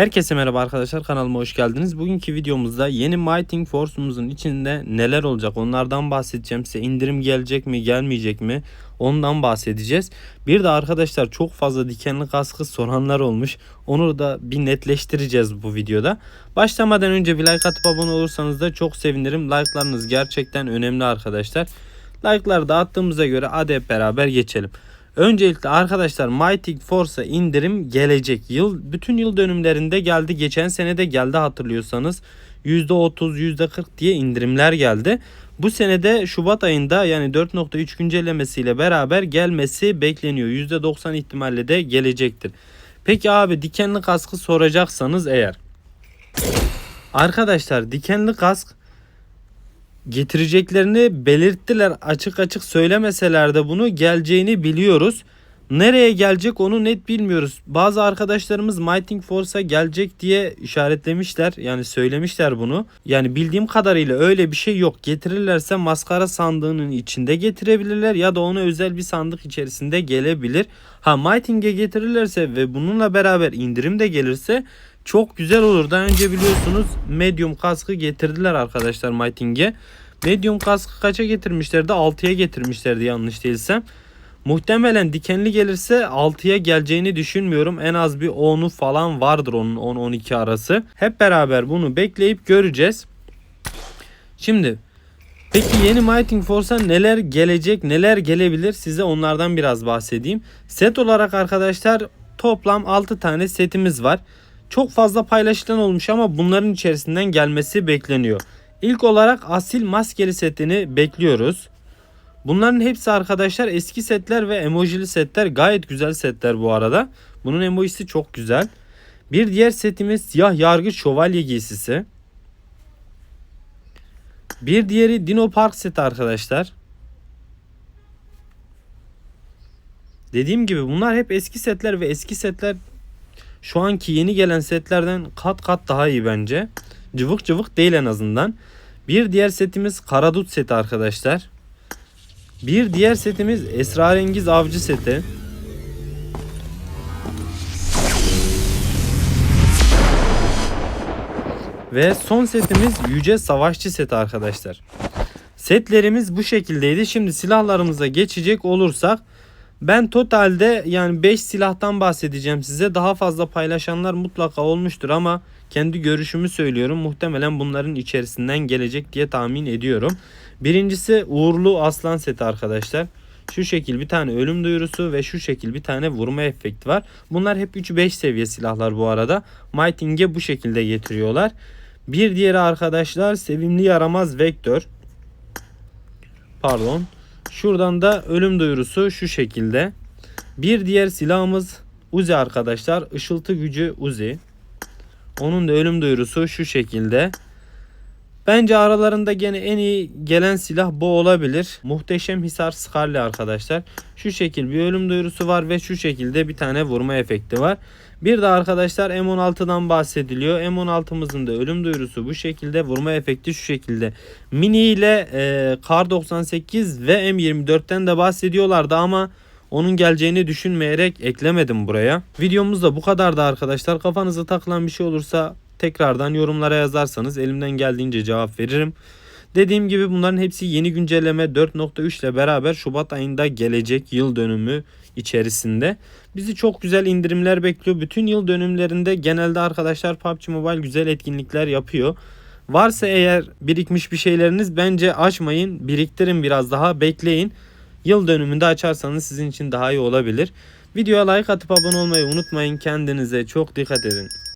Herkese merhaba arkadaşlar kanalıma hoş geldiniz. Bugünkü videomuzda yeni Mighting Force'umuzun içinde neler olacak onlardan bahsedeceğim. Size indirim gelecek mi gelmeyecek mi ondan bahsedeceğiz. Bir de arkadaşlar çok fazla dikenli kaskı soranlar olmuş. Onu da bir netleştireceğiz bu videoda. Başlamadan önce bir like atıp abone olursanız da çok sevinirim. Like'larınız gerçekten önemli arkadaşlar. Like'ları da attığımıza göre hadi hep beraber geçelim. Öncelikle arkadaşlar Mighty Force'a indirim gelecek. Yıl bütün yıl dönümlerinde geldi. Geçen sene de geldi hatırlıyorsanız. %30, %40 diye indirimler geldi. Bu senede Şubat ayında yani 4.3 güncellemesiyle beraber gelmesi bekleniyor. %90 ihtimalle de gelecektir. Peki abi dikenli kaskı soracaksanız eğer. Arkadaşlar dikenli kask getireceklerini belirttiler. Açık açık söylemeseler de bunu geleceğini biliyoruz. Nereye gelecek onu net bilmiyoruz. Bazı arkadaşlarımız Mighting Force'a gelecek diye işaretlemişler. Yani söylemişler bunu. Yani bildiğim kadarıyla öyle bir şey yok. Getirirlerse maskara sandığının içinde getirebilirler ya da ona özel bir sandık içerisinde gelebilir. Ha Mighting'e getirirlerse ve bununla beraber indirim de gelirse çok güzel olur. Daha önce biliyorsunuz medium kaskı getirdiler arkadaşlar Mighting'e. Medium kaskı kaça getirmişlerdi? 6'ya getirmişlerdi yanlış değilsem. Muhtemelen dikenli gelirse 6'ya geleceğini düşünmüyorum. En az bir 10'u falan vardır onun 10-12 arası. Hep beraber bunu bekleyip göreceğiz. Şimdi peki yeni Mighting Force'a neler gelecek neler gelebilir size onlardan biraz bahsedeyim. Set olarak arkadaşlar toplam 6 tane setimiz var. Çok fazla paylaşılan olmuş ama bunların içerisinden gelmesi bekleniyor. İlk olarak asil maskeli setini bekliyoruz. Bunların hepsi arkadaşlar eski setler ve emojili setler. Gayet güzel setler bu arada. Bunun emojisi çok güzel. Bir diğer setimiz siyah yargı şövalye giysisi. Bir diğeri Dino Park seti arkadaşlar. Dediğim gibi bunlar hep eski setler ve eski setler şu anki yeni gelen setlerden kat kat daha iyi bence. Cıvık cıvık değil en azından. Bir diğer setimiz Karadut seti arkadaşlar. Bir diğer setimiz Esrarengiz Avcı seti. Ve son setimiz Yüce Savaşçı seti arkadaşlar. Setlerimiz bu şekildeydi. Şimdi silahlarımıza geçecek olursak ben totalde yani 5 silahtan bahsedeceğim size. Daha fazla paylaşanlar mutlaka olmuştur ama kendi görüşümü söylüyorum. Muhtemelen bunların içerisinden gelecek diye tahmin ediyorum. Birincisi uğurlu aslan seti arkadaşlar. Şu şekil bir tane ölüm duyurusu ve şu şekil bir tane vurma efekti var. Bunlar hep 3-5 seviye silahlar bu arada. Mighting'e bu şekilde getiriyorlar. Bir diğeri arkadaşlar sevimli yaramaz vektör. Pardon. Şuradan da ölüm duyurusu şu şekilde. Bir diğer silahımız Uzi arkadaşlar. Işıltı gücü Uzi. Onun da ölüm duyurusu şu şekilde. Bence aralarında gene en iyi gelen silah bu olabilir. Muhteşem Hisar Scarlet arkadaşlar. Şu şekil bir ölüm duyurusu var ve şu şekilde bir tane vurma efekti var. Bir de arkadaşlar M16'dan bahsediliyor. M16'mızın da ölüm duyurusu bu şekilde. Vurma efekti şu şekilde. Mini ile e, Kar 98 ve M24'ten de bahsediyorlardı ama onun geleceğini düşünmeyerek eklemedim buraya. Videomuz da bu kadardı arkadaşlar. Kafanıza takılan bir şey olursa tekrardan yorumlara yazarsanız elimden geldiğince cevap veririm. Dediğim gibi bunların hepsi yeni güncelleme 4.3 ile beraber Şubat ayında gelecek yıl dönümü içerisinde. Bizi çok güzel indirimler bekliyor. Bütün yıl dönümlerinde genelde arkadaşlar PUBG Mobile güzel etkinlikler yapıyor. Varsa eğer birikmiş bir şeyleriniz bence açmayın. Biriktirin biraz daha bekleyin. Yıl dönümünde açarsanız sizin için daha iyi olabilir. Videoya like atıp abone olmayı unutmayın. Kendinize çok dikkat edin.